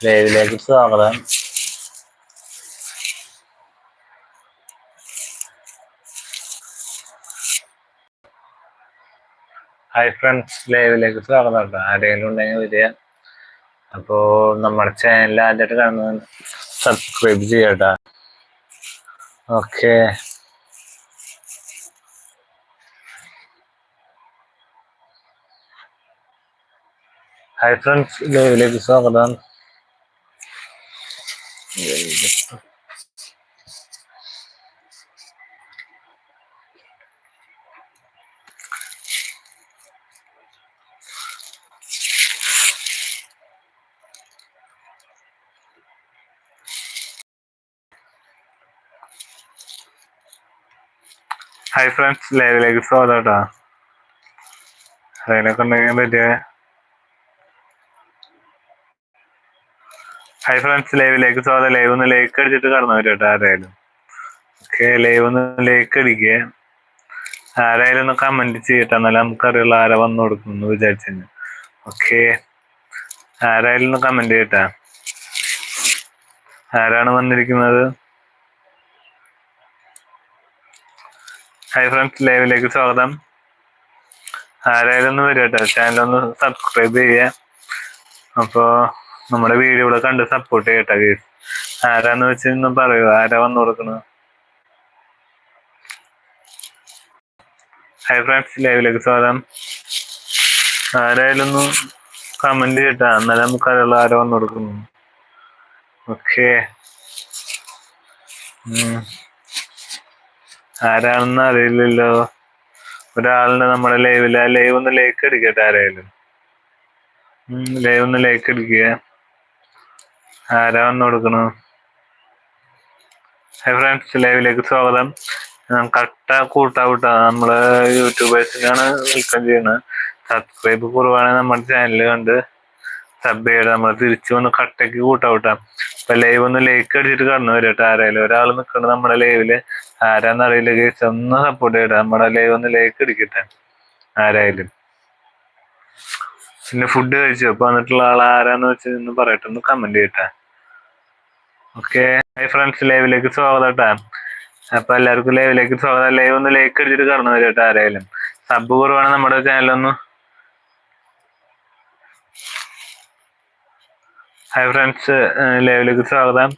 ലൈവിലേക്ക് സ്വാഗതം hi friends ലൈവിലേക്ക് സ്വാഗതം കേട്ടോ. ആരെങ്കിലും ഉണ്ടെങ്കിൽ വരിക. അപ്പോൾ നമ്മുടെ ചാനൽ ആദ്യമായിട്ട് കാണുന്നത് സബ്സ്ക്രൈബ് ചെയ്യട്ടോ ഓക്കെ ഹായ് ഫ്രണ്ട്സ് ലൈവിലേക്ക് സ്വാഗതം ഹായ് ഫ്രണ്ട്സ് ലൈവിലേക്ക് സ്വാഗതം കേട്ടോ അതിനൊക്കെ ഉണ്ടെങ്കിൽ പറ്റിയ ഹായ് ഫ്രണ്ട്സ് ലൈവിലേക്ക് സ്വാഗതം. ലൈവ് ഒന്ന് ലേക്ക് അടിച്ചിട്ട് കടന്നു വരും കേട്ടോ ആരായാലും. ഓക്കെ ലൈവ് ഒന്ന് ലേക്ക് അടിക്കുക ആരായാലും ഒന്ന് കമന്റ് ചെയ്യട്ടെ എന്നാലും നമുക്കറിയുള്ള ആരാ വന്നു കൊടുക്കുന്നു വിചാരിച്ചു ഓക്കെ ആരായാലും ഒന്ന് കമന്റ് ചെയ്യട്ടെ. ആരാണ് വന്നിരിക്കുന്നത്? ഹൈ ഫ്രണ്ട്സ് ലൈവിലേക്ക് സ്വാഗതം. ആരായാലും ഒന്ന് വരും കേട്ടോ ചാനൽ ഒന്ന് സബ്സ്ക്രൈബ് ചെയ്യുക. അപ്പോൾ നമ്മുടെ വീഡിയോ കണ്ട് സപ്പോർട്ട് ചെയ്യട്ടെ കേസ് ആരാന്ന് വെച്ചൊന്ന് പറയൂ ആരാ വന്നു കൊടുക്കുന്നത് ഹൈ ഫ്രണ്ട്സ് ലൈവിലേക്ക് സ്വാഗതം. ആരായാലും ഒന്ന് കമന്റ് ചെയ്യട്ടാ. എന്നാലും നമുക്ക് അറിയുള്ള ആരാ വന്നു കൊടുക്കുന്നു. ഓക്കെ ആരാണെന്ന് അറിയില്ലല്ലോ. ഒരാളുണ്ട് നമ്മുടെ ലൈവിൽ ലൈവ് ഒന്ന് ലേക്ക് അടിക്കട്ടെ ആരായാലും. ലൈവ് ഒന്ന് ലേക്ക് അടിക്കുക. ആരാ വന്നു കൊടുക്കണു ഹൈ ഫ്രണ്ട്സ് ലൈവിലേക്ക് സ്വാഗതം കട്ട കൂട്ടാവൂട്ട. നമ്മൾ യൂട്യൂബേഴ്സിനാണ് വെൽക്കം ചെയ്യുന്നത്. സബ്സ്ക്രൈബ് കുറവാണെങ്കിൽ നമ്മുടെ ചാനൽ കണ്ട് സബ് ചെയ്യണം. നമ്മൾ തിരിച്ചു വന്ന് കട്ടയ്ക്ക് കൂട്ടാവൂട്ടാ. ഇപ്പൊ ലൈവ് ഒന്ന് ലേക്ക് അടിച്ചിട്ട് കടന്നു വരട്ടെ ആരായാലും ഒരാൾ നിൽക്കണം നമ്മുടെ ലൈവിൽ ആരാന്നറിയില്ല കേസ് ഒന്ന് സപ്പോർട്ട് ചെയ്യട്ടെ നമ്മുടെ ലൈവ് ഒന്ന് ലേക്ക് അടിക്കട്ടെ. ആരായാലും. പിന്നെ ഫുഡ് കഴിച്ചു. അപ്പൊ വന്നിട്ടുള്ള ആൾ ആരാന്ന് വെച്ച് ഒന്ന് പറയട്ടെ ഒന്ന് കമന്റ് ചെയ്യട്ടെ. ഓക്കെ ഹൈ ഫ്രണ്ട്സ് ലൈവിലേക്ക് സ്വാഗതം കേട്ടാ അപ്പൊ എല്ലാവർക്കും ലൈവിലേക്ക് സ്വാഗതം. ലൈവ് ഒന്ന് ലൈക്ക് അടിച്ചിട്ട് കടന്നു വരട്ടെ ആരായാലും സബ് കുറവാണ് നമ്മുടെ ചാനലൊന്ന് ഹായ് ഫ്രണ്ട്സ് ലൈവിലേക്ക് സ്വാഗതം.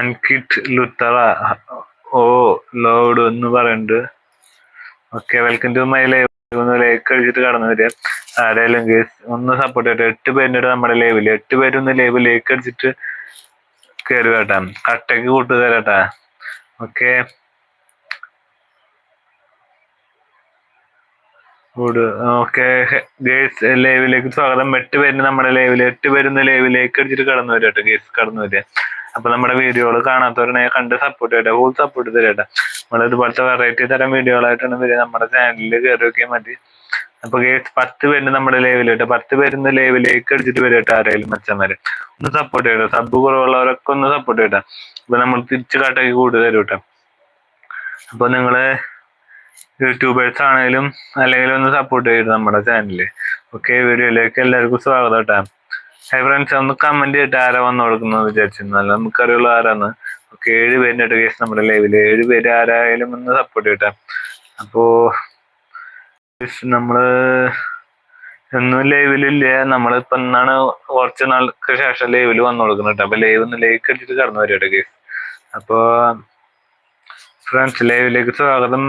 അൻകിറ്റ് ലുത്തറ ഓ ലോഡ് എന്ന് പറയുന്നുണ്ട് okay welcome to my live ഒന്ന് ലേക്ക് അടിച്ചിട്ട് കടന്നു വരിക. ആരായാലും കേസ് ഒന്ന് സപ്പോർട്ട് ചെയ്യട്ടെ. എട്ട് പേരുടെ നമ്മുടെ ലൈവിൽ എട്ട് പേരൊന്ന് ലേബിൾ ലേക്ക് അടിച്ചിട്ട് കയറി കേട്ടാ. കട്ടയ്ക്ക് കൂട്ടു തരാട്ടാ ഓക്കെ ഓക്കെ ഗേസ് ലൈവിലേക്ക് സ്വാഗതം. എട്ട് പേരിന് നമ്മുടെ ലൈവിൽ എട്ട് പേരൊന്ന് ലൈവിലേക്ക് അടിച്ചിട്ട് കടന്നു വരും കേട്ടോ ഗേസ് കടന്നു വരിക. അപ്പൊ നമ്മുടെ വീഡിയോകൾ കാണാത്തവരെ കണ്ട് സപ്പോർട്ട് ചെയ്യട്ടെ ഫുൾ സപ്പോർട്ട് തരട്ടെ. നമ്മൾ ഇതുപോലത്തെ വെറൈറ്റി തരം വീഡിയോകളായിട്ടാണ് വരിക നമ്മുടെ ചാനലിൽ കയറി നോക്കിയാൽ മതി. അപ്പൊ പത്ത് പേര് നമ്മുടെ ലൈവിൽ കേട്ടോ പത്ത് പേരുന്ന് ലൈവിലേക്ക് അടിച്ചിട്ട് വരട്ടെ ആരെങ്കിലും മച്ചന്മാര്. ഒന്ന് സപ്പോർട്ട് ചെയ്യട്ടെ സബ് കുറവുള്ളവരൊക്കെ ഒന്ന് സപ്പോർട്ട് ചെയ്യട്ടെ. അപ്പൊ നമ്മൾ തിരിച്ചു കാട്ടാക്കി കൂടുതൽ കേട്ടോ. അപ്പൊ നിങ്ങൾ യൂട്യൂബേഴ്സ് ആണെങ്കിലും അല്ലെങ്കിൽ ഒന്ന് സപ്പോർട്ട് ചെയ്യട്ടെ നമ്മുടെ ചാനലിൽ ഓക്കെ വീഡിയോയിലേക്ക് എല്ലാവർക്കും സ്വാഗതം കേട്ടോ. ഹൈ ഫ്രണ്ട്സ് ഒന്ന് കമന്റ് ചെയ്തിട്ട് ആരാ വന്നു കൊടുക്കുന്നത് വിചാരിച്ചിരുന്നല്ലോ നമുക്കറിയുള്ള ആരാന്ന്. ഓക്കെ ഏഴ് പേരിന്റെ കേസ് നമ്മുടെ ലൈവിൽ ഏഴ് പേര് ആരായാലും ഒന്ന് സപ്പോർട്ട് ചെയ്യട്ടെ. അപ്പോ നമ്മൾ എന്നും ലൈവിലില്ല നമ്മളിപ്പോ എന്നാണ് കുറച്ച് നാൾക്ക് ശേഷം ലൈവിൽ വന്നു കൊടുക്കുന്നത് അപ്പൊ ലൈവ് ഒന്ന് ലൈക്ക് അടിച്ചിട്ട് കടന്നു വരും കേട്ടോ കേസ് അപ്പോ ഫ്രണ്ട്സ് ലൈവിലേക്ക് സ്വാഗതം.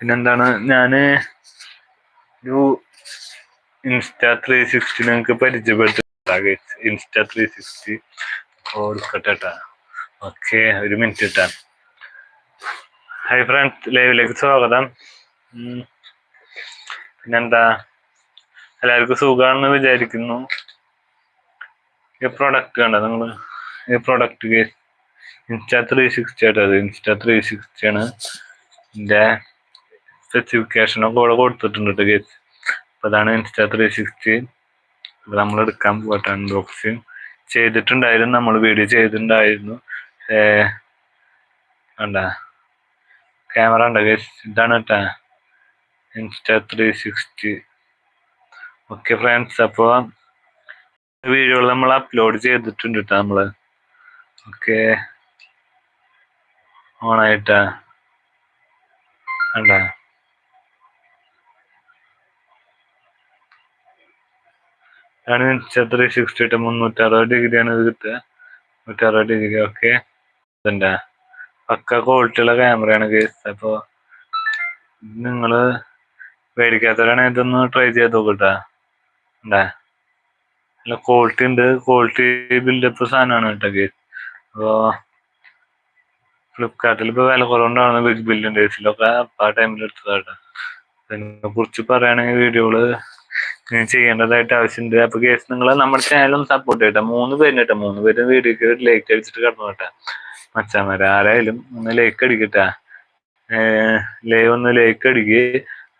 പിന്നെന്താണ്? ഞാൻ ഒരു ഇൻസ്റ്റ ത്രീ സിക്സ്റ്റി നിങ്ങൾക്ക് പരിചയപ്പെടുത്തി ഇൻസ്റ്റാ ത്രീ സിക്സ്റ്റി കൊടുക്കട്ടെ ട്ടാ ഓക്കെ ഒരു മിനിറ്റ് ഇട്ടാ. ഹൈ ഫ്രണ്ട്സ് ലൈവിലേക്ക് സ്വാഗതം. പിന്നെന്താ? എല്ലാവർക്കും സുഖമാണെന്ന് വിചാരിക്കുന്നു. ഈ പ്രൊഡക്റ്റ് കണ്ട നിങ്ങൾ ഈ പ്രൊഡക്റ്റ് ഇൻസ്റ്റാ ത്രീ സിക്സ്റ്റി ആയിട്ടത് ഇൻസ്റ്റാ ത്രീ സിക്സ്റ്റി ആണ്. എന്റെ സ്പെസിഫിക്കേഷനൊക്കെ ഇവിടെ കൊടുത്തിട്ടുണ്ട് കേട്ടോ ഗേസ് അപ്പൊ അതാണ് ഇൻസ്റ്റാ ത്രീ സിക്സ്റ്റി അത് നമ്മൾ എടുക്കാൻ പോകട്ടെ അൺബോക്സ് ചെയ്തിട്ടുണ്ടായിരുന്നു നമ്മൾ വീഡിയോ ചെയ്തിട്ടുണ്ടായിരുന്നു. കണ്ട? ക്യാമറ ഉണ്ട് ഇതാണ് കേട്ടാ Insta three sixty okay friends അപ്പോൾ വീഡിയോകൾ നമ്മൾ അപ്ലോഡ് ചെയ്തിട്ടുണ്ട് കേട്ടോ നമ്മൾ. ഓക്കെ ഓണായിട്ടാ. കണ്ട? ആണ് ത്രീ സിക്സ്റ്റി എട്ട് മുന്നൂറ്ററുപത് ഡിഗ്രിയാണ് ഇത് കിട്ടുക നൂറ്ററുപത് ഡിഗ്രി ഓക്കെ ഇതെന്താ? പക്ക ക്വാളിറ്റിയുള്ള ക്യാമറയാണ് കേസ് അപ്പോൾ നിങ്ങൾ മേടിക്കാത്തവരാണ് ഇതൊന്ന് ട്രൈ ചെയ്ത് നോക്കട്ടാ. ഉണ്ടാ നല്ല ക്വാളിറ്റി ഉണ്ട്. ക്വാളിറ്റി ബിൽഡപ്പ് സാധനമാണ് കേട്ടോ കേസ് അപ്പോൾ ഫ്ലിപ്കാർട്ടിൽ ഇപ്പോൾ വില കുറവുണ്ടാവുന്ന ബിഗ് ബില്യൺ ഡേയ്സിലൊക്കെ ആ ടൈമിൽ എടുത്തതാട്ടോ അതിനെ കുറിച്ച് പറയുകയാണെങ്കിൽ വീഡിയോകൾ ചെയ്യേണ്ടതായിട്ട് ആവശ്യമുണ്ട് അപ്പൊ കേസ് നിങ്ങൾ നമ്മുടെ ഒന്ന് സപ്പോർട്ട് ചെയ്യട്ടെ മൂന്ന് പേരിന് കേട്ടോ മൂന്ന് പേര് വീഡിയോക്ക് ലൈക്ക് അടിച്ചിട്ട് കടന്നു കേട്ടാ. മച്ചാമാര് ആരായാലും ഒന്ന് ലൈക്ക് അടിക്കട്ടെ. ലൈവ് ഒന്ന് ലൈക്ക് അടിക്ക്.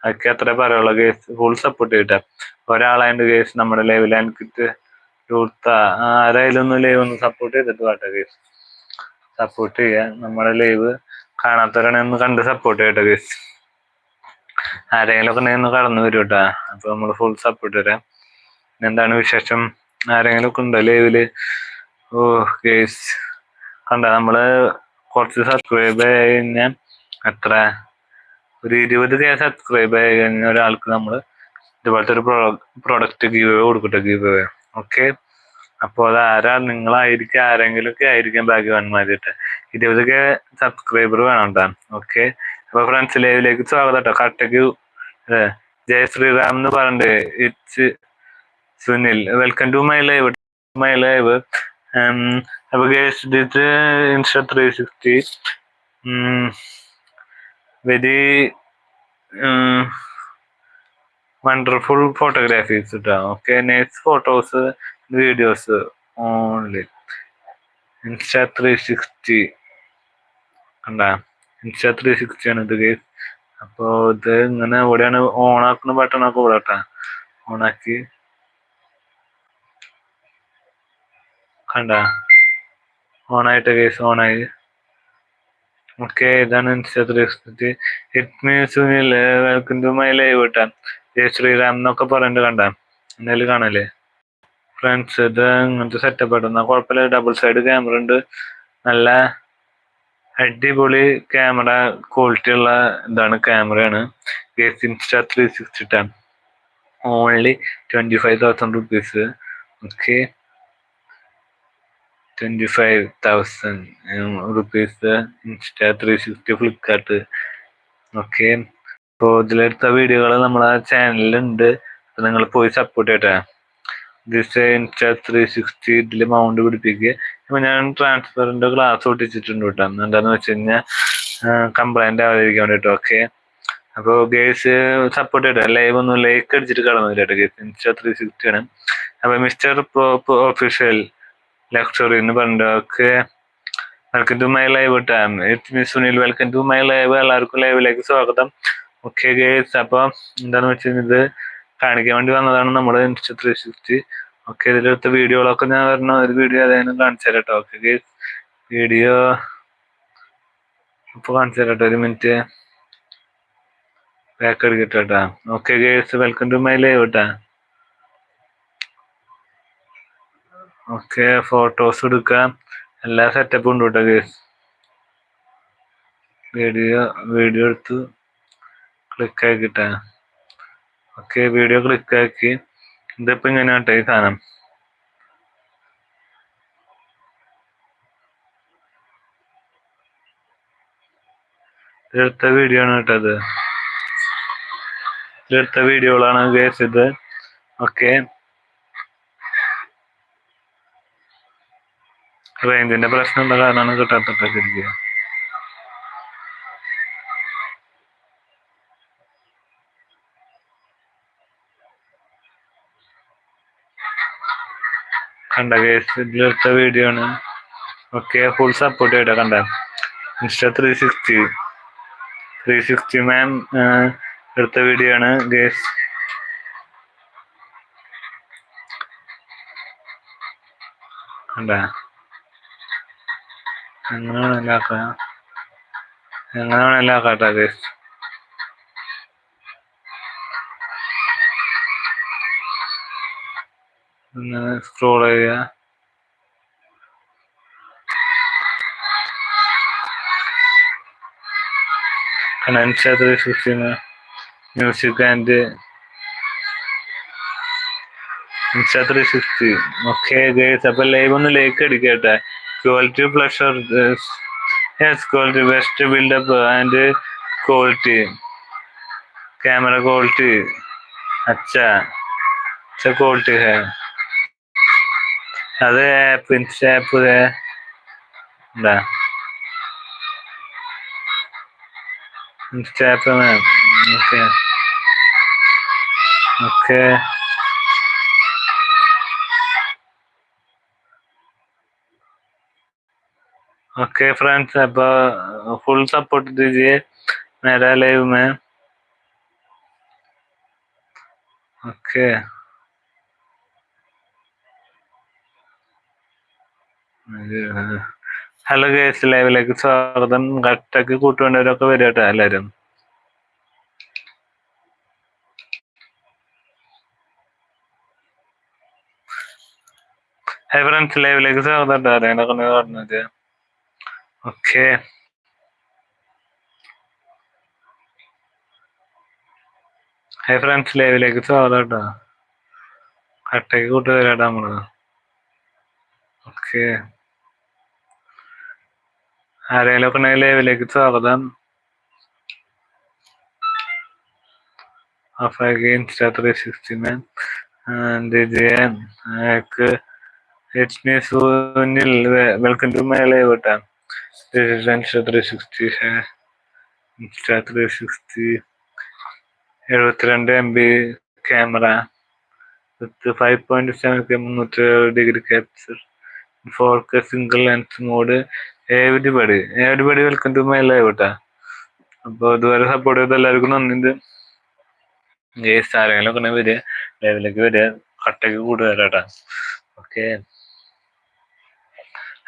അതൊക്കെ അത്ര പറയുള്ളൂ കേസ് ഫുൾ സപ്പോർട്ട് ചെയ്യട്ടെ ഒരാളായിട്ട് കേസ് നമ്മുടെ ലൈവിൽ എനിക്കിട്ട് കൊടുത്ത. ആരായാലും ഒന്ന് ലൈവ് ഒന്ന് സപ്പോർട്ട് ചെയ്തിട്ട് കേട്ടോ കേസ് സപ്പോർട്ട് ചെയ്യുക നമ്മുടെ ലൈവ് കാണാത്തവരാണെങ്കിൽ ഒന്ന് കണ്ട് സപ്പോർട്ട് ചെയ്യട്ടെ കേസ് ആരെങ്കിലും ഒക്കെ ഒന്ന് കടന്നു വരും കേട്ടോ അപ്പൊ നമ്മൾ ഫുൾ സപ്പോർട്ട് തരാം. എന്താണ് വിശേഷം? ആരെങ്കിലും ഒക്കെ ഉണ്ടോ ലൈവിൽ ഓ കേസ് കണ്ട നമ്മൾ കുറച്ച് സബ്സ്ക്രൈബ് ആയി കഴിഞ്ഞാൽ എത്ര? ഒരു ഇരുപത് കെ സബ്സ്ക്രൈബ് ആയി കഴിഞ്ഞ ഒരാൾക്ക് നമ്മൾ ഇതുപോലത്തെ ഒരു പ്രോഡക്റ്റ് ഗീവ് കൊടുക്കട്ടെ ഗീവ് ഓക്കെ അപ്പോൾ അത് ആരാ നിങ്ങളായിരിക്കും ആരെങ്കിലും ഒക്കെ ആയിരിക്കും ഭാഗ്യവാന്മാരിട്ട് ഇരുപത് കെ സബ്സ്ക്രൈബർ വേണം കേട്ടോ ഓക്കെ അപ്പൊ ഫ്രണ്ട്സ് ലൈവിലേക്ക് സ്വാഗതം കേട്ടോ കട്ടക്ക് ജയ ശ്രീറാം എന്ന് പറഞ്ഞിട്ട് it's Sunil. Welcome to my live my live അപ്പൊ guest Insta three sixty very wonderful photographies കേട്ടോ okay next photos videos only Insta three sixty കണ്ടാ? ഇൻസ്റ്റാ ത്രീ സിക്സ്റ്റി ആണ് ഇത് കേസ് അപ്പോൾ ഇത് ഇങ്ങനെ എവിടെയാണ് ഓണാക്കുന്ന ബട്ടണൊക്കെ ഇവിടെ കേട്ടാ. ഓണാക്കി. കണ്ട? ഓണായിട്ട് കേസ് ഓണായി. ഓക്കെ ഇതാണ് Insta three sixty it means welcome to my live കേട്ടാ ജയ് ശ്രീറാം എന്നൊക്കെ പറഞ്ഞിട്ട് കണ്ട? എന്നാലും കാണല്ലേ? ഫ്രണ്ട്സ് ഇത് ഇങ്ങനത്തെ സെറ്റപ്പ് ആയിട്ട് കുഴപ്പമില്ല. ഡബിൾ സൈഡ് ക്യാമറ ഉണ്ട്. നല്ല അടിപൊളി ക്യാമറ ക്വാളിറ്റി ഉള്ള ഇതാണ് ക്യാമറയാണ് guys Insta three sixty ten only twenty five thousand rupees okay twenty five thousand rupees Insta three sixty Flipkart okay അപ്പോൾ ഇതിലെടുത്ത വീഡിയോകൾ നമ്മളെ ചാനലിലുണ്ട് നിങ്ങൾ പോയി സപ്പോർട്ട് ചെയ്യട്ടെ. ദിസ് ചാറ്റ് ത്രീ സിക്സ്റ്റി ഇതിൽ മൗണ്ട് പിടിപ്പിക്കുക. അപ്പൊ ഞാൻ ട്രാൻസ്ഫറിന്റെ ഗ്ലാസ് ഒട്ടിച്ചിട്ടുണ്ട് കേട്ടോ. എന്താന്ന് വെച്ച് കഴിഞ്ഞാൽ കംപ്ലൈന്റ് ആവാതിരിക്കാൻ വേണ്ടിട്ട്. ഓക്കെ അപ്പോൾ ഗേസ് സപ്പോർട്ട് ചെയ്യട്ടെ. ലൈവ് ഒന്നും ലൈക്ക് അടിച്ചിട്ട് കടന്നില്ല കേട്ടോ ഗേസ് ഇൻസ്റ്റാ ത്രീ സിക്സ്റ്റി ആണ്. അപ്പൊ മിസ്റ്റർ പ്രോപ്പ് ഒഫീഷ്യൽ ലക്ഷറി എന്ന് പറഞ്ഞിട്ട് okay welcome to my live time it Sunil welcome to my live എല്ലാവർക്കും ലൈവിലേക്ക് സ്വാഗതം. ഓക്കെ ഗേസ് അപ്പൊ എന്താന്ന് വെച്ചാൽ ഇത് കാണിക്കാൻ വേണ്ടി വന്നതാണ് നമ്മുടെ ഇൻസ്റ്റ ത്രീ സിക്സ്റ്റി ഓക്കെ ഇതിലെടുത്ത വീഡിയോകളൊക്കെ ഞാൻ വരണ ഒരു വീഡിയോ അതായത് കാണിച്ചു തരാം കേട്ടോ. ഓക്കെ വീഡിയോ ഇപ്പൊ കാണിച്ചു തരാം ഒരു മിനിറ്റ്. ബാക്ക് എടുക്കട്ടെ കേട്ടാ. Okay guys welcome to my live കേട്ടാ. ഓക്കെ ഫോട്ടോസ് എടുക്കാം. എല്ലാ സെറ്റപ്പും ഉണ്ട് കേട്ടോ ഗേഴ്സ് വീഡിയോ വീഡിയോ എടുത്ത് ക്ലിക്കാക്കിട്ടാ ഓക്കെ വീഡിയോ ക്ലിക്ക് ആക്കി. ഇതിപ്പോ ഇങ്ങനെ ആട്ടെ ഈ സാധനം? ഇതിലെടുത്ത വീഡിയോ ആണ് കേട്ടത് ഇതിലെടുത്ത വീഡിയോകളാണ് ഗേസ് ഇത് ഓക്കെ. റേഞ്ചിന്റെ പ്രശ്നമുള്ള കാരണമാണ് കിട്ടാത്തത് ശരിക്കും. കണ്ട കേസ് ഇതിലെടുത്ത വീഡിയോ ആണ്. ഓക്കെ ഫുൾ സപ്പോർട്ട് ചെയ്യട്ടെ കണ്ട. Insta three sixty three sixty ma'am എടുത്ത വീഡിയോ ആണ് ഗേസ് കണ്ട? എങ്ങനെ വേണമെങ്കിലും ആക്കാം എങ്ങനെ വേണമെങ്കിലും ആക്കാട്ടോ ഗേസ് ഒന്ന് സ്ക്രോൾ ചെയ്യുക. കണൻഷാത്ര system music and Insta three sixty okay guys. അപ്പൊ ലൈവ് ഒന്ന് ലേക്ക് അടിക്കട്ടെ quality pleasure yes quality best buildup and quality camera quality അച്ഛാ അച്ഛാ ക്വാളിറ്റി ഹേ. அது பின்சே புது இந்த step in. Okay. Okay. Okay friends अब फुल सपोर्ट दीजिए मेरा लाइव में ओके okay. ഹലോ കേസ് ലൈവിലേക്ക് സ്വാഗതം. കട്ടക്ക് കൂട്ടുവേണ്ടവരൊക്കെ വരും കേട്ടോ എല്ലാവരും ഹൈ ഫ്രണ്ട്സ് ലൈവിലേക്ക് സ്വാഗതം പറഞ്ഞത് ഓക്കെ ഹൈ ഫ്രണ്ട്സ് ലൈവിലേക്ക് സ്വാഗതം കേട്ടോ കട്ടക്ക് കൂട്ടുവരാട്ടോ നമ്മൾ. ഓക്കെ ആരെങ്കിലും ഒക്കെ ലൈവിലേക്ക് സ്വാഗതം. വെൽക്കം ടു മൈ ലൈവ് എഴുപത്തിരണ്ട് M B camera. With five point seven K മുന്നൂറ്റി degree capture. Four K single lens mode. Everybody everybody welcome to my live കേട്ടാ അപ്പൊ ഇതുവരെ സപ്പോർട്ട് ചെയ്ത എല്ലാവർക്കും നന്ദിയുണ്ട്. ഗേസ് ആരെങ്കിലും ഒക്കെ വരിക ലൈവിലേക്ക് വരിക കട്ടയ്ക്ക് കൂടുതൽ കേട്ടാ ഓക്കെ.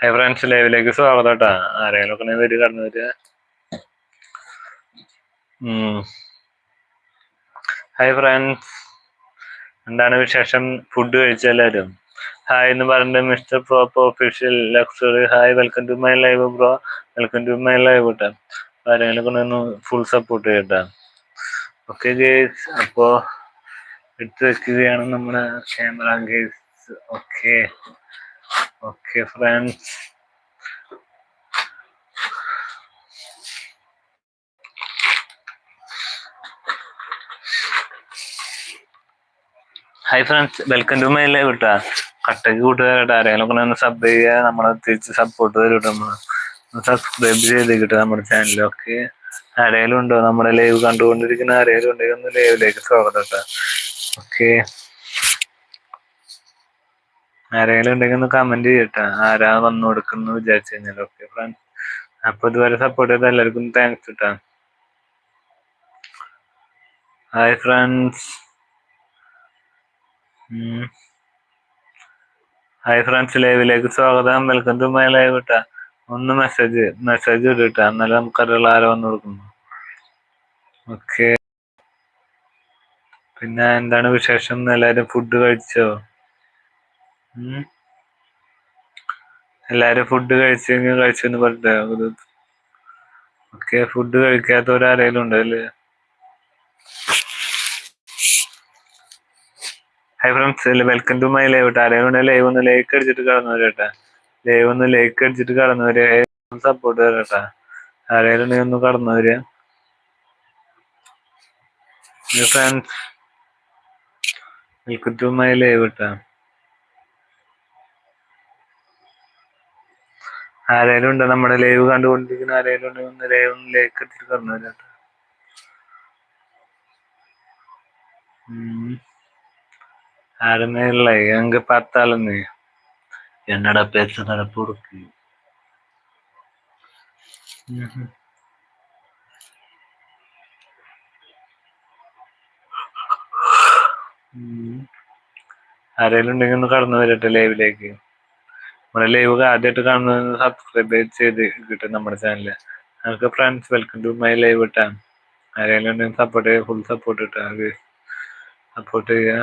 ഹൈ ഫ്രണ്ട്സ് ലൈവിലേക്ക് സ്വാഗതം ട്ടാ. ആരെങ്കിലും ഒക്കെ വരിക കടന്നു വരിക. ഹായ് ഫ്രണ്ട്സ് എന്താണ് വിശേഷം? ഫുഡ് കഴിച്ച എല്ലാവരും? ഹായ് എന്ന് പറഞ്ഞിട്ട് mister prop official luxury hi welcome to my live bro welcome to my live കേട്ടോ ആരെങ്കിലും കൊണ്ടൊന്ന് ഫുൾ സപ്പോർട്ട് ചെയ്യട്ടാ. ഓക്കെ ഗേസ് അപ്പോ എടുത്തു വെക്കുകയാണ് നമ്മുടെ camera guys okay okay friends hi friends welcome to my live കേട്ടാ കട്ടക്ക് കൂട്ടുകാരായിട്ട് ആരെങ്കിലും ഒക്കെ ഒന്ന് സബ് ചെയ്യുക നമ്മളെ തിരിച്ച് സപ്പോർട്ട് തരും സബ്സ്ക്രൈബ് ചെയ്ത് കിട്ടുക നമ്മുടെ ചാനലൊക്കെ ആരെങ്കിലും ഉണ്ടോ നമ്മുടെ ലൈവ് കണ്ടുകൊണ്ടിരിക്കുന്ന ആരെങ്കിലും ഉണ്ടെങ്കിൽ ഒന്ന് ലൈവിലേക്ക് സ്വാഗതം കേട്ടോ. ഓക്കെ ആരെങ്കിലും ഉണ്ടെങ്കിൽ ഒന്ന് കമന്റ് ചെയ്യട്ടെ. ആരാ വന്നു കൊടുക്കുന്നു വിചാരിച്ചു കഴിഞ്ഞാൽ. ഓക്കെ ഫ്രണ്ട് അപ്പൊ ഇതുവരെ സപ്പോർട്ട് ചെയ്ത എല്ലാവർക്കും താങ്ക്സ് കേട്ടോ ഹായ് ഫ്രണ്ട്സ് ഹായ് ഫ്രണ്ട്സ് ലൈവിലേക്ക് സ്വാഗതം. വെൽക്കം ടു മൈ ലൈവ് ഇട്ടാ ഒന്ന് മെസ്സേജ് മെസ്സേജ് ഇട്ടിട്ട എന്നാലും നമുക്കറിയുള്ള ആരോ വന്നു കൊടുക്കുന്നു. ഓക്കെ പിന്നെ എന്താണ് വിശേഷം? എല്ലാരും ഫുഡ് കഴിച്ചോ? എല്ലാരും ഫുഡ് കഴിച്ചെങ്കിൽ കഴിച്ചെന്ന് പറഞ്ഞിട്ട് ഓക്കെ ഫുഡ് കഴിക്കാത്തവരാരെങ്കിലും ഉണ്ടോ അല്ലേ hi friends welcome to my live ഉണ്ടെങ്കിൽ ലൈവ് ഒന്ന് ലൈക്ക് അടിച്ചിട്ട് കടന്നു വരട്ടെ ലൈവ് ഒന്ന് ലൈക്ക് അടിച്ചിട്ട് കടന്നു വരിക സപ്പോർട്ട് തരട്ടെ ആരെങ്കിലും ഉണ്ടെങ്കിൽ ഒന്ന് കടന്നു വരിക friends welcome to my live ഇട്ടാ ആരെങ്കിലും ഉണ്ടോ നമ്മുടെ ലൈവ് കണ്ടുകൊണ്ടിരിക്കുന്ന ആരെങ്കിലും ഉണ്ടെങ്കിൽ ഒന്ന് ലൈവ് ഒന്ന് ലൈക്ക് അടിച്ചിട്ട് കടന്നു വരട്ടെ ഉം. யாருமே இல்லை எங்க பார்த்தாலும் நீ என்னடா பேசுறத பொறுக்கு ம்ஹும். ഉം. ആരെങ്കിലും ഉണ്ടെങ്കിൽ ഒന്ന് കടന്നു വരട്ടെ ലൈവിലേക്ക് നമ്മുടെ ലൈവ് ആദ്യമായിട്ട് കാണുന്നത് സബ്സ്ക്രൈബ് ചെയ്ത് കിട്ടും നമ്മുടെ ചാനല് നമുക്ക് friends welcome to my live ഇട്ടാ ആരെങ്കിലും ഉണ്ടെങ്കിൽ സപ്പോർട്ട് ചെയ്യുക ഫുൾ സപ്പോർട്ട് ഇട്ടാ സപ്പോർട്ട് ചെയ്യുക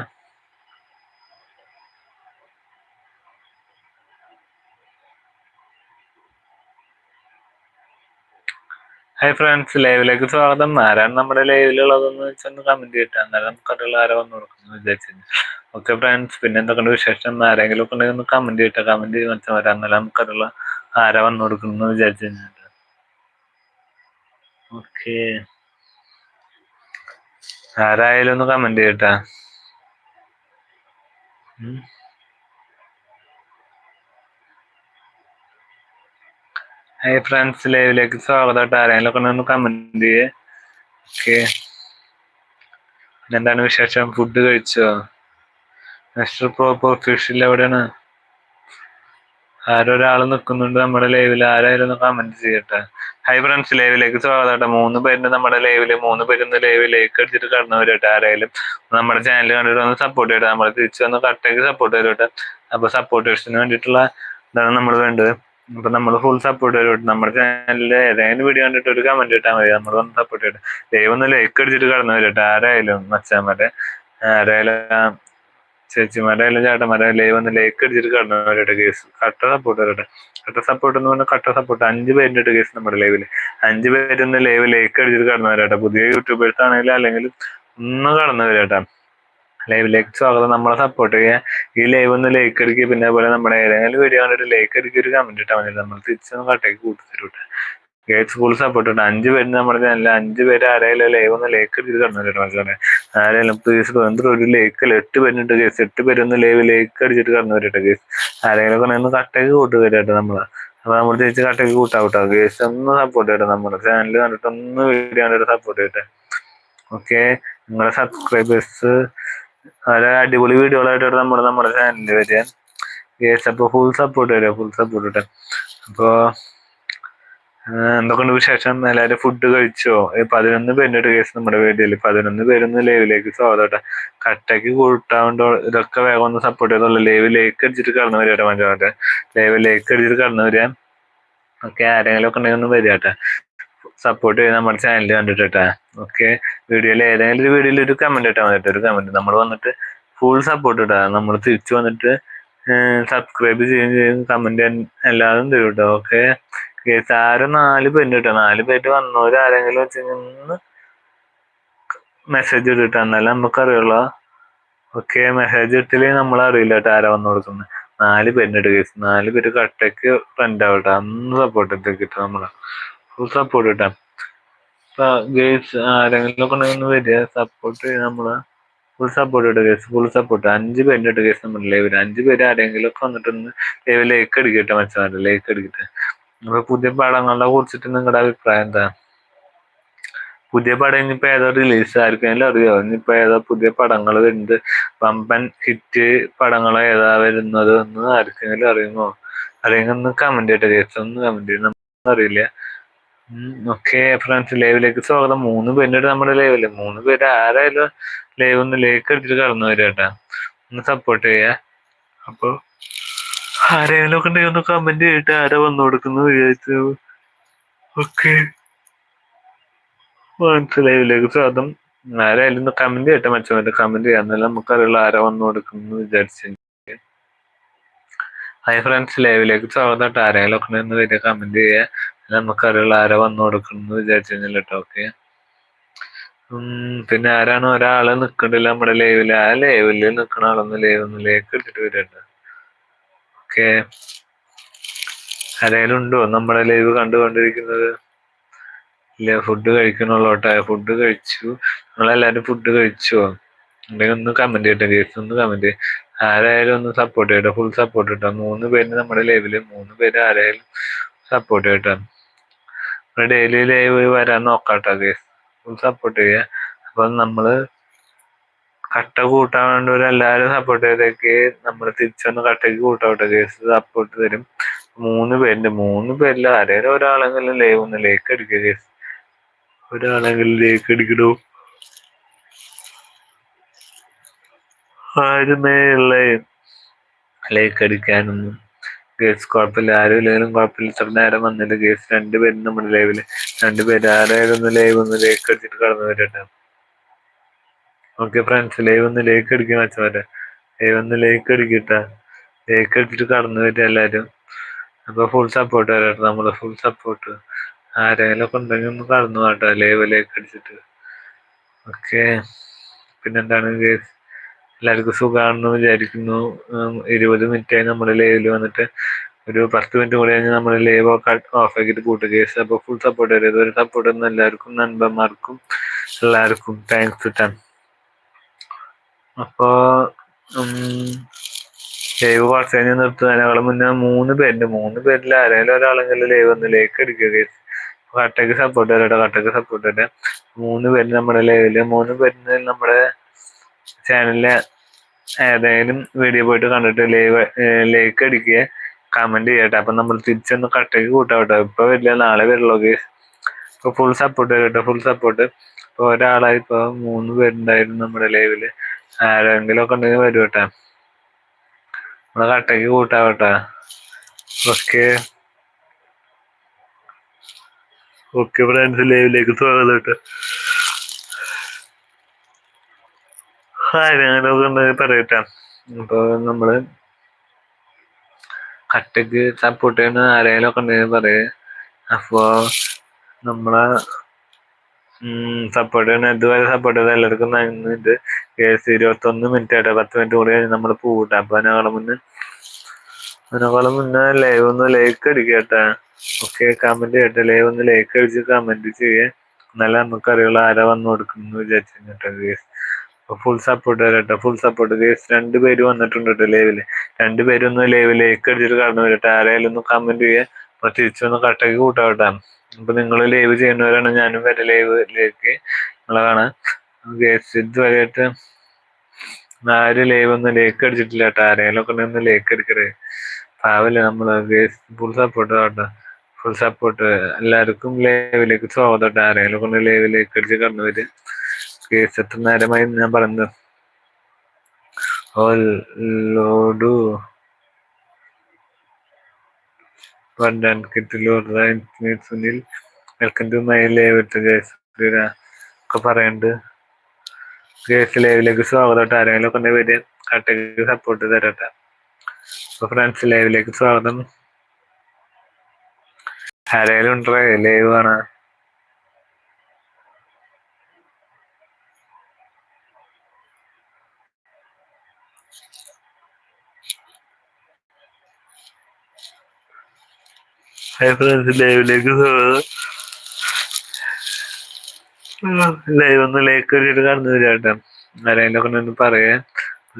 ഹായ് ഫ്രണ്ട്സ് ലൈവിലേക്ക് സ്വാഗതം. ആരാണ് നമ്മുടെ ലൈവിലുള്ളതെന്ന് വെച്ചൊന്ന് കമന്റ് ചെയ്തിട്ട് അന്നേരം നമുക്കറിയുള്ള ആരോ വന്നു കൊടുക്കുന്നു വിചാരിച്ചു ഓക്കെ ഫ്രണ്ട്സ് പിന്നെ എന്തൊക്കെയുണ്ട് വിശേഷം? ആരെങ്കിലും ഒക്കെ ഉണ്ടെങ്കിൽ ഒന്ന് കമന്റ് ചെയ്തിട്ട് കമന്റ് ചെയ്ത് വെച്ചാൽ വരാം അന്നേരം നമുക്കറിയുള്ള ആരാ വന്നു കൊടുക്കുന്നു വിചാരിച്ചു കഴിഞ്ഞിട്ട് ഓക്കെ ആരായാലും ഒന്ന് കമന്റ് ചെയ്യട്ടാ ഹായ് ഫ്രണ്ട്സ് ലൈവിലേക്ക് സ്വാഗതം. കേട്ടോ ആരെങ്കിലും ഒക്കെ ഒന്ന് കമന്റ് ചെയ്യേ. എന്താണ് വിശേഷം? ഫുഡ് കഴിച്ചോ? മിസ്റ്റർ പ്രോപ്പർ ഫിഷിൽ എവിടെയാണ്? ആരൊരാൾ നിൽക്കുന്നുണ്ട് നമ്മുടെ ലൈവിൽ ആരായാലും ഒന്ന് കമന്റ് ചെയ്യട്ടെ? ഹൈ ഫ്രണ്ട്സ് ലൈവിലേക്ക് സ്വാഗതം കേട്ടോ. മൂന്ന് പേരുണ്ട് നമ്മുടെ ലൈവിൽ മൂന്ന് പേരൊന്ന് ലൈവിലേക്ക് അടിച്ചിട്ട് കടന്നവരട്ടെ ആരായാലും നമ്മുടെ ചാനൽ കണ്ടിട്ട് ഒന്ന് സപ്പോർട്ട് ചെയ്യട്ടെ. നമ്മൾ തിരിച്ചു വന്ന് കറക്റ്റാക്കി സപ്പോർട്ട് ചെയ്തോട്ടെ. അപ്പൊ സപ്പോർട്ടേഴ്സിന് വേണ്ടിയിട്ടുള്ള ഇതാണ് നമ്മൾ വേണ്ടത്. അപ്പൊ നമ്മൾ ഫുൾ സപ്പോർട്ട് ചെയ്തോട്ടെ. നമ്മുടെ ചാനലിൽ ഏതെങ്കിലും വീഡിയോ കണ്ടിട്ട് ഒരു കമന്റ് ഇട്ടാൽ മതി. നമ്മൾ വന്ന് സപ്പോർട്ട് ചെയ്യട്ടെ. ദൈവം ലൈക്ക് അടിച്ചിട്ട് കടന്നു വരട്ടെ. ആരായാലും മച്ചാന്മാരെ ആരായാലും ചേച്ചിമാരായാലും ചേട്ടന്മാരായാലും ലൈവ് ഒന്ന് ലൈക്ക് അടിച്ചിട്ട് കടന്നു വരട്ടെ കേസ് കട്ട സപ്പോർട്ട് വരട്ടെ കട്ട സപ്പോർട്ട് എന്ന് പറഞ്ഞാൽ കട്ട സപ്പോർട്ട് അഞ്ച് പേരിന്റെ ഇട്ട് കേസ് നമ്മുടെ ലൈവിൽ അഞ്ച് പേരിന്ന് ലൈവ് ലൈക്ക് അടിച്ചിട്ട് കടന്നു വരട്ടെ. പുതിയ യൂട്യൂബേഴ്സ് ആണെങ്കിലും അല്ലെങ്കിൽ ഒന്ന് കടന്നു വരട്ടെ. ലൈവിലേക്ക് സ്വാഗതം. നമ്മളെ സപ്പോർട്ട് ചെയ്യാൻ ഈ ലൈവ് ഒന്ന് ലൈക്ക് അടിക്കുക പിന്നെ അതുപോലെ നമ്മുടെ ഏതെങ്കിലും വീഡിയോ കണ്ടിട്ട് ലൈക്ക് അടിക്കുക ഒരു കമന്റ് ഇട്ടാൽ മതി. നമ്മൾ തിരിച്ചൊന്ന് കട്ടേക്ക് കൂട്ടി തരൂട്ടെ ഗേറ്റ് ഫുൾ സപ്പോർട്ട് ഉണ്ട് അഞ്ച് പേര് നമ്മുടെ ചാനലിൽ അഞ്ച് പേര് ആരെങ്കിലും ലൈവ് ഒന്ന് ലൈക്ക് അടിച്ചിട്ട് കടന്നിട്ട് ആരെയും ആരെങ്കിലും പ്ലീസ് എന്തൊരു ഒരു ലേക്ക് ലൈക്ക് എട്ട് പേരുണ്ട് കേസ് എട്ട് പേരൊന്ന് ലൈവ് ലേക്ക് അടിച്ചിട്ട് കടന്നു വരട്ടെ കേസ് ആരെങ്കിലും ഒന്ന് കട്ടേക്ക് കൂട്ട് വരട്ടെ നമ്മൾ. അപ്പൊ നമ്മൾ തിരിച്ച് കട്ടേക്ക് കൂട്ടാവട്ടോ. കേസ് ഒന്ന് സപ്പോർട്ട് ചെയ്യട്ടെ നമ്മുടെ ചാനൽ കണ്ടിട്ട് ഒന്ന് വീഡിയോ കണ്ടിട്ട് സപ്പോർട്ട് ചെയ്യട്ടെ. ഓക്കെ നിങ്ങളുടെ സബ്സ്ക്രൈബേഴ്സ് വളരെ അടിപൊളി വീഡിയോകളായിട്ടാണ് നമ്മുടെ നമ്മുടെ ചാനലിൽ വരിക. ഗേസ് അപ്പോൾ ഫുൾ സപ്പോർട്ട് വരിക ഫുൾ സപ്പോർട്ട് ഇട്ടെ. അപ്പോ ആഹ് എന്തൊക്കെയുണ്ട് വിശേഷം? എല്ലാവരും ഫുഡ് കഴിച്ചോ? പതിനൊന്ന് പേരുടെ കേസ് നമ്മുടെ വീഡിയോയിൽ പതിനൊന്ന് പേരൊന്ന് ലൈവിലേക്ക് സ്വാഗതം കട്ടയ്ക്ക് കൂട്ടാണ്ട് ഇതൊക്കെ വേഗം ഒന്ന് സപ്പോർട്ട് ചെയ്തോളൂ. ലൈവ് ലേക്ക് അടിച്ചിട്ട് കടന്നു വരിക മറ്റേ ലൈവ് ലേക്ക് അടിച്ചിട്ട് കടന്നു വരിക. ഓക്കെ ആരെങ്കിലും ഒക്കെ ഉണ്ടെങ്കിൽ ഒന്ന് വരിക സപ്പോർട്ട് ചെയ്ത് നമ്മുടെ ചാനൽ കണ്ടിട്ടാ ഓക്കെ വീഡിയോയിൽ ഏതെങ്കിലും ഒരു വീഡിയോയിൽ ഒരു കമന്റ് ഇട്ടാൽ മതി ഒരു കമന്റ് നമ്മൾ വന്നിട്ട് ഫുൾ സപ്പോർട്ട് ഇട്ടാ നമ്മൾ തിരിച്ചു വന്നിട്ട് സബ്സ്ക്രൈബ് ചെയ്യുകയും ചെയ്യും കമന്റ് എല്ലാതും തരും കേട്ടോ. ഓക്കെ ആരും നാല് പേര് കേട്ടോ. നാല് പേര് വന്നവര് ആരെങ്കിലും വെച്ച് നിന്ന് മെസ്സേജ് ഇട്ടിട്ട് എന്നാലും നമുക്കറിയുള്ളൂ. ഓക്കെ മെസ്സേജ് ഇട്ടില്ലെങ്കിൽ നമ്മൾ അറിയില്ല കേട്ടോ ആരാ വന്നു കൊടുക്കുന്നത് നാല് കേട്ടോ കേസ് നാല് പേര് കട്ടയ്ക്ക് ഫ്രണ്ട് ആവട്ടെ അന്ന് സപ്പോർട്ട് കിട്ടും നമ്മളെ. സപ്പോർട്ട് കിട്ടാം ഗേൾസ് ആരെങ്കിലും ഒക്കെ ഒന്ന് വരിക. സപ്പോർട്ട് നമ്മൾ ഫുൾ സപ്പോർട്ട് ഇട്ട കേസ് ഫുൾ സപ്പോർട്ട് അഞ്ച് പേരിന്റെ ഇട്ട് കേസ് നമ്മുടെ ലൈവിൽ അഞ്ച് പേര് ആരെങ്കിലും ഒക്കെ വന്നിട്ടൊന്ന് ലൈവ് ലേക്ക് അടിക്കട്ടെ മച്ചാറ് ലേക്ക് അടിക്കട്ടെ. അപ്പൊ പുതിയ പടങ്ങളെ കുറിച്ചിട്ട് നിങ്ങളുടെ അഭിപ്രായം എന്താ? പുതിയ പടം ഇനിയിപ്പോ ഏതോ റിലീസ് ആർക്കെങ്കിലും അറിയോ? ഇനിയിപ്പോ ഏതോ പുതിയ പടങ്ങൾ വരുന്നത്? വമ്പൻ ഹിറ്റ് പടങ്ങൾ ഏതാ വരുന്നത്? എന്ന് ആർക്കെങ്കിലും അറിയുമോ? അല്ലെങ്കിൽ ഒന്ന് കമന്റ് ചെയ്യട്ടെ കേസ് ഒന്ന് കമന്റ് ചെയ്യണം അറിയില്ല. ഓക്കെ ഫ്രണ്ട്സ് ലൈവിലേക്ക് സ്വാഗതം. മൂന്ന് പേരുടെ നമ്മുടെ ലൈവിൽ. മൂന്ന് പേര് ആരായാലും ലൈവ് ഒന്ന് ലേക്ക് അടിച്ചിട്ട് കടന്നു വരിക കേട്ടാ. ഒന്ന് സപ്പോർട്ട് ചെയ്യാ. അപ്പൊ ആരെങ്കിലും ഒക്കെ ഉണ്ടെങ്കിൽ ഒന്ന് കമന്റ് ചെയ്തിട്ട് ആരാ വന്നു കൊടുക്കുന്നു വിചാരിച്ചു. ഓക്കെ ഫ്രണ്ട്സ് ലൈവിലേക്ക് സ്വാഗതം. ആരായാലും ഒന്ന് കമന്റ് ചെയ്യട്ടെ മറ്റേ കമന്റ് ചെയ്യാം. എന്നാലും നമുക്കറിയുള്ള ആരാ വന്നു കൊടുക്കുന്നു വിചാരിച്ചു ഹായ് ഫ്രണ്ട്സ് ലൈവിലേക്ക് സ്വാഗതം ആരെങ്കിലും ഒക്കെ ഒന്ന് വരിക കമന്റ് ചെയ്യാ. നമുക്കറിയുള്ള ആരാ വന്നു കൊടുക്കണമെന്ന് വിചാരിച്ചു കഴിഞ്ഞാൽ കേട്ടോ ഓക്കെ പിന്നെ ആരാണ് ഒരാൾ നിക്കണ്ടില്ല നമ്മുടെ ലൈവിൽ. ആ ലൈവിൽ നിക്കണ ആളൊന്ന് ലൈവ് ഒന്ന് ലേക്ക് എടുത്തിട്ട് വരണ്ട ഓക്കെ ആരെങ്കിലും ഉണ്ടോ നമ്മുടെ ലൈവ് കണ്ടുകൊണ്ടിരിക്കുന്നത്? ഇല്ല ഫുഡ് കഴിക്കണുള്ളോട്ടെ ഫുഡ് കഴിച്ചു. നമ്മളെല്ലാരും ഫുഡ് കഴിച്ചോ? ഉണ്ടെങ്കിൽ ഒന്ന് കമന്റ് ചെയ്യട്ടെ കേസ് ഒന്ന് കമന്റ് ആരായാലും ഒന്ന് സപ്പോർട്ട് ചെയ്യട്ടെ ഫുൾ സപ്പോർട്ട് കിട്ടാം മൂന്ന് പേര് നമ്മുടെ ലൈവിൽ മൂന്ന് പേര് ആരായാലും സപ്പോർട്ട് ചെയ്യട്ടെ. ഡെയിലി ലൈവ് വരാൻ നോക്കാട്ടോ ഫുൾ സപ്പോർട്ട് ചെയ്യുക അപ്പൊ നമ്മൾ കട്ട കൂട്ടാൻ വേണ്ടി എല്ലാവരും സപ്പോർട്ട് ചെയ്തേക്ക്. നമ്മൾ തിരിച്ചൊന്ന് കട്ടയ്ക്ക് കൂട്ടാവട്ടെ കേസ് സപ്പോർട്ട് തരും. മൂന്ന് പേരുണ്ട് മൂന്ന് പേരിൽ ആരെങ്കിലും ഒരാളെങ്കിലും ലൈവ് ഒന്ന് ലേക്ക് അടിക്കുക കേസ് ഒരാളെങ്കിലും ലേക്ക് അടിക്കണോ ആരുമേ ഉള്ള? ലേക്ക് അടിക്കാനൊന്നും. കേസ് കുഴപ്പമില്ല. ആരും ഇല്ലെങ്കിലും കുഴപ്പമില്ല. ഇത്ര നേരം വന്നില്ല കേസ്. രണ്ടുപേരും നമ്മുടെ ലൈവിൽ രണ്ടുപേര് ആരായാലും ലൈവ് ഒന്ന് ലേക്ക് അടിച്ചിട്ട് കടന്നു വരട്ടെ ഓക്കെ ഫ്രണ്ട്സ് ലൈവ് ഒന്ന് ലേക്ക് അടിക്കാൻ വെച്ചവരെ ലൈവ് ഒന്ന് ലേക്ക് അടിക്കട്ടെ ലേക്ക് അടിച്ചിട്ട് കടന്നു വരും എല്ലാരും. അപ്പൊ ഫുൾ സപ്പോർട്ട് വരട്ടെ. നമ്മൾ ഫുൾ സപ്പോർട്ട് ആരെങ്കിലും ഒക്കെ ഉണ്ടെങ്കിൽ ഒന്ന് കടന്നു വേട്ടോ ലൈവ് ലേക്ക് അടിച്ചിട്ട്. ഓക്കെ പിന്നെന്താണ് ഗേസ് എല്ലാവർക്കും സുഖമാണെന്ന് വിചാരിക്കുന്നു. ഇരുപത് മിനിറ്റ് ആയി നമ്മുടെ ലൈവിൽ വന്നിട്ട്. ഒരു പത്ത് മിനിറ്റ് കൂടി കഴിഞ്ഞ് നമ്മൾ ലൈവ് ഒക്കെ ഓഫ് ആക്കിയിട്ട് കൂട്ടുകേസ് അപ്പോൾ ഫുൾ സപ്പോർട്ട് വരും. ഒരു സപ്പോർട്ട് ഒന്നും എല്ലാവർക്കും നൻപന്മാർക്കും എല്ലാവർക്കും താങ്ക്സ് ടാൻ അപ്പോ ലൈവ് കുറച്ച് കഴിഞ്ഞ് നിർത്തുന്നതിനേക്കാളും മുന്നേ മൂന്ന് പേരുണ്ട്. മൂന്ന് പേരിൽ ആരെങ്കിലും ഒരാളെങ്കിലും ലൈവ് ഒന്ന് ലേക്ക് അടിക്കുക കേസ് കട്ടക്ക് സപ്പോർട്ട് തരാട്ടോ കട്ടക്ക് സപ്പോർട്ട് തരാം മൂന്ന് പേര് നമ്മുടെ ലൈവിൽ മൂന്ന് പേരിന് നമ്മുടെ ചാനലിലെ ഏതെങ്കിലും വീഡിയോ പോയിട്ട് കണ്ടിട്ട് ലൈവ് ലൈക്ക് അടിക്കുക കമന്റ് ചെയ്യട്ടെ. അപ്പൊ നമ്മൾ തിരിച്ചൊന്ന് കട്ടക്ക് കൂട്ടാവട്ടെ. ഇപ്പൊ വരില്ല നാളെ വരുള്ളൂ ഇപ്പൊ ഫുൾ സപ്പോർട്ട് കേട്ടോ ഫുൾ സപ്പോർട്ട് ഇപ്പൊ ഒരാളായി ഇപ്പൊ മൂന്ന് പേരുണ്ടായിരുന്നു നമ്മുടെ ലൈവിൽ ആരെങ്കിലും ഒക്കെ ഉണ്ടെങ്കിൽ വരും കേട്ടാ നമ്മളെ കട്ടക്ക് കൂട്ടാവട്ടെ. ഓക്കെ ഓക്കെ ഫ്രണ്ട്സ് ലൈവിലേക്ക് സ്വാഗതം കേട്ടോ കാര്യങ്ങളൊക്കെ ഉണ്ടെങ്കിൽ പറയട്ടെ അപ്പൊ നമ്മൾ കട്ടക്ക് സപ്പോർട്ട് ചെയ്യുന്ന ആരെങ്കിലും ഒക്കെ ഉണ്ടെങ്കിൽ പറയേ. അപ്പോ നമ്മളെ സപ്പോർട്ട് ചെയ്യുന്ന ഇതുവരെ സപ്പോർട്ട് ചെയ്ത എല്ലാവർക്കും നന്നിട്ട് കേസ് ഇരുപത്തൊന്ന് മിനിറ്റ് ആയിട്ട് പത്ത് മിനിറ്റ് കൂടി നമ്മൾ പോകട്ടെ അപ്പൊ അതിനേക്കാളും മുന്നേ അതിനേക്കാളും മുന്നേ ലൈവ് ഒന്ന് ലൈക്ക് അടിക്കട്ടെ ഓക്കെ കമന്റ് ചെയ്യട്ടെ. ലൈവ് ഒന്ന് ലൈക്ക് അടിച്ച് കമന്റ് ചെയ്യേ. എന്നാലേ നമുക്കറിയുള്ള ആരാ വന്നു കൊടുക്കുന്നു വിചാരിച്ചു കേട്ടോ കേസ്. ഫുൾ സപ്പോർട്ട് വരട്ടെ ഫുൾ സപ്പോർട്ട് കേസ് രണ്ടുപേര് വന്നിട്ടുണ്ട് കേട്ടോ ലൈവിൽ രണ്ടുപേരും ഒന്ന് ലൈവിലേക്ക് അടിച്ചിട്ട് കടന്നു വരട്ടെ. ആരെങ്കിലും ഒന്ന് കമന്റ് ചെയ്യേ. അപ്പൊ തിരിച്ചൊന്ന് കട്ടക്ക് കൂട്ടാവട്ടെ. അപ്പൊ നിങ്ങൾ ലൈവ് ചെയ്യുന്നവരാണ്. ഞാനും വരെ ലൈവിലേക്ക് നിങ്ങളെ കാണാം കേസ് ഇതുവരെയായിട്ട് ആരും ലൈവ് ഒന്നും ലേക്ക് അടിച്ചിട്ടില്ല കേട്ടോ ആരെങ്കിലും ഒക്കെ ഒന്ന് ലേക്ക് എടുക്കരുത് പാവല്ലേ നമ്മൾ. ഫുൾ സപ്പോർട്ട് കേട്ടോ ഫുൾ സപ്പോർട്ട് എല്ലാവർക്കും ലൈവിലേക്ക് സ്വാഗതം ആരെങ്കിലും കൊണ്ട് ലൈവിലേക്ക് അടിച്ച് കടന്നു വരും കേസ് എത്ര നേരമായി ഞാൻ പറഞ്ഞത് ഓ ലോഡു. വണ്ടാൻ ഒക്കെ പറയുന്നുണ്ട് ലൈവിലേക്ക് സ്വാഗതം ആരെങ്കിലും ഒക്കെ വരും കട്ടക്ക് സപ്പോർട്ട് തരട്ടെ. അപ്പൊ ഫ്രണ്ട്സ് ലൈവിലേക്ക് സ്വാഗതം. ആരെങ്കിലും ഉണ്ടോ? ലൈവ് ആണ് ലൈവിലേക്ക് ലൈവ് ഒന്ന് ലേക്ക് ഇട്ടിട്ട് കടന്നു വരാട്ടെ ആരെങ്കിലും ഒക്കെ ഒന്ന് പറയേ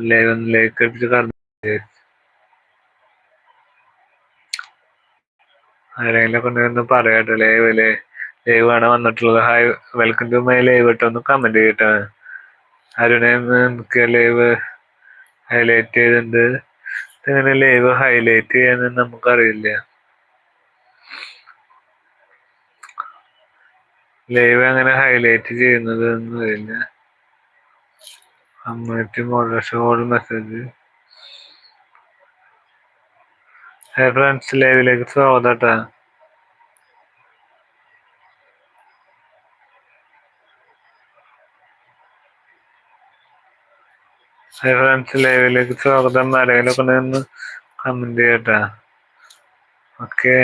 ലൈവ് ഒന്ന് ലേക്ക് ഇട്ടിട്ട് കടന്നു ആരെങ്കിലും ഒക്കെ ഒന്ന് പറയാട്ടോ അല്ലേ ലൈവ് ആണ് വന്നിട്ടുള്ളത്. Hi welcome to my live കേട്ടോ ഒന്ന് കമന്റ് ചെയ്യട്ടോ. ആരുടെ നമുക്ക് ലൈവ് ഹൈലൈറ്റ് ചെയ്തിട്ടുണ്ട്. എങ്ങനെ ലൈവ് ഹൈലൈറ്റ് ചെയ്യാൻ നമുക്കറിയില്ല. ലൈവ് അങ്ങനെ ഹൈലൈറ്റ് ചെയ്യുന്നത് എന്ന് അറിയില്ല community moderation message hi friends ലൈവിലേക്ക് സ്വാഗതം ഹായ് ഫ്രണ്ട്സ് ലൈവിലേക്ക് സ്വാഗതം. ആരെങ്കിലും ഒക്കെ ഒന്ന് കമന്റ് ചെയ്യട്ടാ. ഓക്കെ